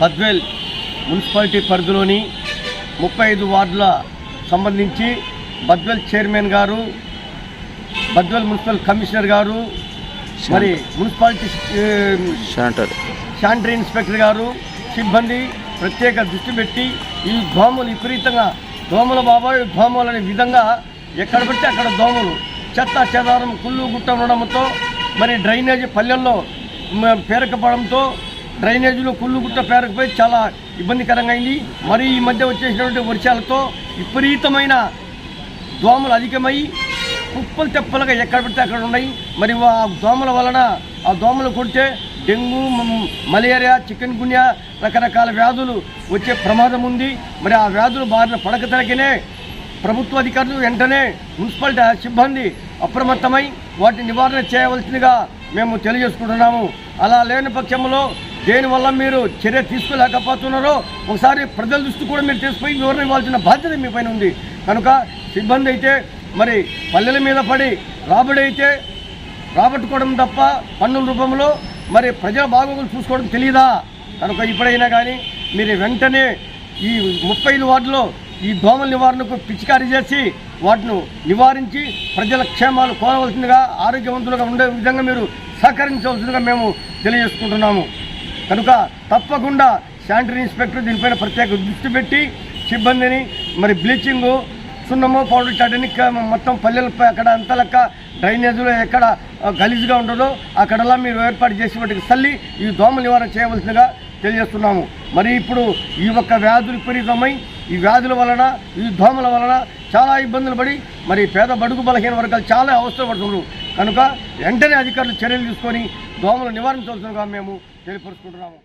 Badvel municipality పరిధిలోని ముప్పై ఐదు వార్డుల సంబంధించి బద్వేల్ చైర్మన్ గారు బద్వేల్ మున్సిపల్ కమిషనర్ గారు మరి మున్సిపాలిటీ శానిటరీ ఇన్స్పెక్టర్ గారు సిబ్బంది ప్రత్యేక దృష్టి పెట్టి ఈ దోమలు విపరీతంగా దోమల బాబాయ్ దోమలు అనే విధంగా ఎక్కడ పడితే అక్కడ దోమలు చెత్త చెదారం కుళ్ళు గుట్ట ఉండడంతో మరి డ్రైనేజీ పల్లెల్లో పేరకపోవడంతో డ్రైనేజీలో కుళ్ళు గుట్ట పేరకపోయి చాలా ఇబ్బందికరంగా అయింది మరి ఈ మధ్య వచ్చేసినటువంటి వర్షాలతో విపరీతమైన దోమలు అధికమై కుప్పలు తెప్పలుగా ఎక్కడ పడితే అక్కడ ఉన్నాయి. మరి ఆ దోమల వలన ఆ దోమలు కొడితే డెంగ్యూ మలేరియా చికెన్ గున్యా రకరకాల వ్యాధులు వచ్చే ప్రమాదం ఉంది. మరి ఆ వ్యాధులు బారిన పడక తరగనే ప్రభుత్వ అధికారులు వెంటనే మున్సిపాలిటీ సిబ్బంది అప్రమత్తమై వాటిని నివారణ చేయవలసిందిగా మేము తెలియజేసుకుంటున్నాము. అలా లేని పక్షంలో దేనివల్ల మీరు చర్య తీసుకోలేకపోతున్నారో ఒకసారి ప్రజల దృష్టి కూడా మీరు తీసుకుపోయి వివరణ ఇవ్వాల్సిన బాధ్యత మీ పైన ఉంది. కనుక సిబ్బంది అయితే మరి పల్లెల మీద పడి రాబడి అయితే రాబట్టుకోవడం తప్ప పన్నుల రూపంలో మరి ప్రజల బాగోగులు చూసుకోవడం తెలియదా కనుక ఇప్పుడైనా కానీ మీరు వెంటనే ఈ ముప్పై ఐదు వార్డులో ఈ దోమల నివారణకు పిచికారీ చేసి వాటిని నివారించి ప్రజల క్షేమాలు కోరవలసిందిగా ఆరోగ్యవంతులుగా ఉండే విధంగా మీరు సహకరించవలసిందిగా మేము తెలియజేసుకుంటున్నాము. కనుక తప్పకుండా శానిటరీ ఇన్స్పెక్టర్ దీనిపైన ప్రత్యేక దృష్టి పెట్టి సిబ్బందిని మరి బ్లీచింగు సున్నము పౌడర్ చటని మొత్తం పల్లెలపై అక్కడ అంత లెక్క డ్రైనేజీలో ఎక్కడ గలీజ్గా ఉండదో అక్కడలా మీరు ఏర్పాటు చేసి వాటికి తల్లి ఈ దోమ నివారణ చేయవలసిందిగా తెలియజేస్తున్నాము. మరి ఇప్పుడు ఈ ఒక్క వ్యాధులు విపరీతమై ఈ వ్యాధుల వలన ఈ దోమల వలన చాలా ఇబ్బందులు పడి మరి పేద బడుగు బలహీన వర్గాలు చాలా అవస్థలు పడుతున్నారు. కనుక వెంటనే అధికారులు చర్యలు తీసుకొని దోమలు నివారించవలసిందిగా మేము తెలియపరుచుకుంటున్నాము.